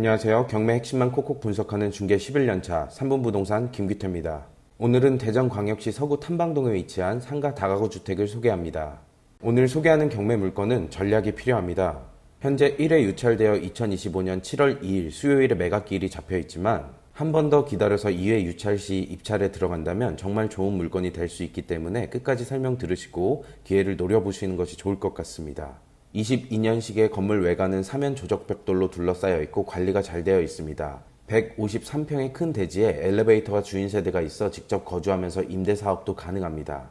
안녕하세요. 경매 핵심만 콕콕 분석하는 중개 11년차 3분 부동산 김규태입니다. 오늘은 대전광역시 서구 탐방동에 위치한 상가 다가구 주택을 소개합니다. 오늘 소개하는 경매 물건은 전략이 필요합니다. 현재 1회 유찰되어 2025년 7월 2일 수요일에 매각기일이 잡혀 있지만 한 번 더 기다려서 2회 유찰 시 입찰에 들어간다면 정말 좋은 물건이 될 수 있기 때문에 끝까지 설명 들으시고 기회를 노려보시는 것이 좋을 것 같습니다. 22년식의 건물 외관은 사면 조적 벽돌로 둘러싸여 있고 관리가 잘 되어 있습니다. 153평의 큰 대지에 엘리베이터와 주인 세대가 있어 직접 거주하면서 임대 사업도 가능합니다.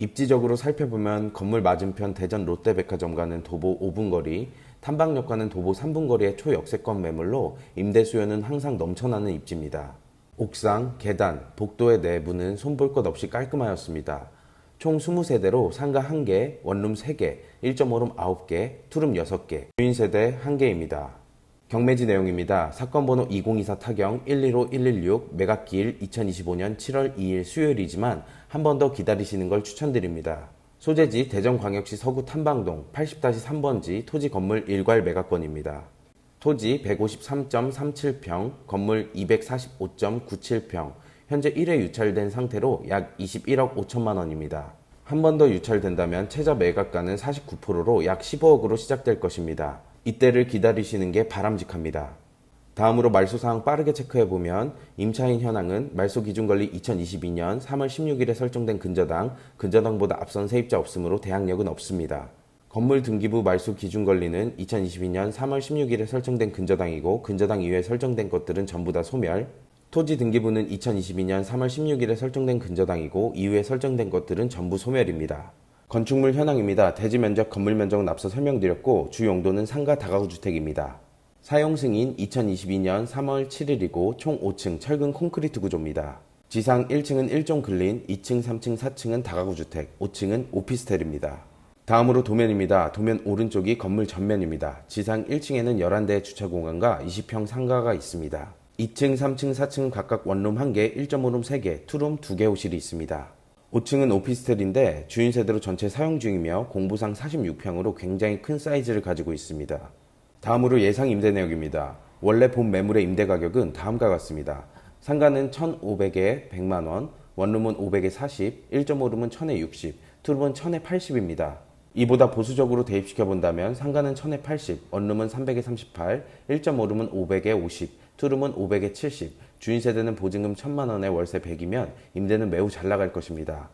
입지적으로 살펴보면 건물 맞은편 대전 롯데백화점과는 도보 5분 거리, 탐방역과는 도보 3분 거리의 초역세권 매물로 임대 수요는 항상 넘쳐나는 입지입니다. 옥상, 계단, 복도의 내부는 손볼 것 없이 깔끔하였습니다. 총 20세대로 상가 1개, 원룸 3개, 1.5룸 9개, 투룸 6개, 주인 세대 1개입니다. 경매지 내용입니다. 사건 번호 2024 타경 115116 매각기일 2025년 7월 2일 수요일이지만 한 번 더 기다리시는 걸 추천드립니다. 소재지 대전광역시 서구 탐방동 80-3번지 토지 건물 일괄 매각권입니다. 토지 153.37평, 건물 245.97평, 현재 1회 유찰된 상태로 약 21억 5천만 원입니다. 한 번 더 유찰된다면 최저 매각가는 49%로 약 15억으로 시작될 것입니다. 이때를 기다리시는 게 바람직합니다. 다음으로 말소 사항 빠르게 체크해 보면 임차인 현황은 말소 기준 권리 2022년 3월 16일에 설정된 근저당, 근저당보다 앞선 세입자 없으므로 대항력은 없습니다. 건물 등기부 말소 기준 권리는 2022년 3월 16일에 설정된 근저당이고 근저당 이후에 설정된 것들은 전부 다 소멸. 토지 등기부는 2022년 3월 16일에 설정된 근저당이고 이후에 설정된 것들은 전부 소멸입니다. 건축물 현황입니다. 대지 면적, 건물 면적은 앞서 설명드렸고 주 용도는 상가 다가구 주택입니다. 사용 승인 2022년 3월 7일이고 총 5층 철근 콘크리트 구조입니다. 지상 1층은 1종 근린, 2층, 3층, 4층은 다가구 주택, 5층은 오피스텔입니다. 다음으로 도면입니다. 도면 오른쪽이 건물 전면입니다. 지상 1층에는 11대의 주차 공간과 20평 상가가 있습니다. 2층, 3층, 4층은 각각 원룸 1개, 1.5룸 3개, 투룸 2개 호실이 있습니다. 5층은 오피스텔인데 주인 세대로 전체 사용 중이며 공부상 46평으로 굉장히 큰 사이즈를 가지고 있습니다. 다음으로 예상 임대 내역입니다. 원래 본 매물의 임대 가격은 다음과 같습니다. 상가는 1,500에 100만원, 원룸은 500에 40, 1.5룸은 1000에 60, 투룸은 1000에 80입니다. 이보다 보수적으로 대입시켜 본다면 상가는 1000에 80, 원룸은 300에 38, 1.5룸은 500에 50, 투룸은 500에 70, 주인 세대는 보증금 1000만 원에 월세 100이면 임대는 매우 잘 나갈 것입니다.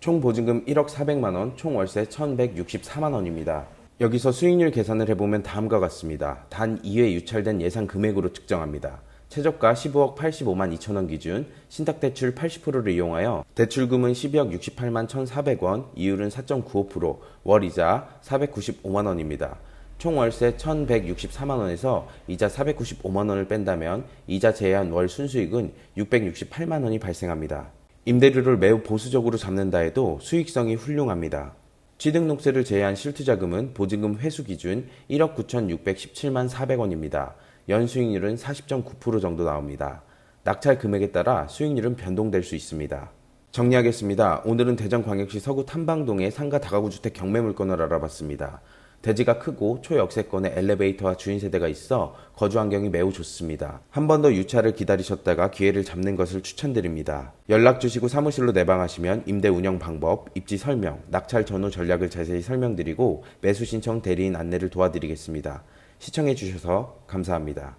총 보증금 1억 400만 원, 총 월세 1164만 원입니다. 여기서 수익률 계산을 해보면 다음과 같습니다. 단 2회 유찰된 예상 금액으로 측정합니다. 최저가 15억 85만 2천 원 기준, 신탁대출 80%를 이용하여 대출금은 12억 68만 1,400원, 이율은 4.95%, 월이자 495만 원입니다. 총 월세 1,164만 원에서 이자 495만 원을 뺀다면 이자 제한 월 순수익은 668만 원이 발생합니다. 임대료를 매우 보수적으로 잡는다 해도 수익성이 훌륭합니다. 취등록세를 제외한 실투자금은 보증금 회수 기준 1억 9,617만 400원입니다. 연수익률은 40.9% 정도 나옵니다. 낙찰 금액에 따라 수익률은 변동될 수 있습니다. 정리하겠습니다. 오늘은 대전광역시 서구 탐방동의 상가 다가구 주택 경매 물건을 알아봤습니다. 대지가 크고 초역세권에 엘리베이터와 주인 세대가 있어 거주 환경이 매우 좋습니다. 한 번 더 유차를 기다리셨다가 기회를 잡는 것을 추천드립니다. 연락 주시고 사무실로 내방하시면 임대 운영 방법, 입지 설명, 낙찰 전후 전략을 자세히 설명드리고 매수 신청 대리인 안내를 도와드리겠습니다. 시청해 주셔서 감사합니다.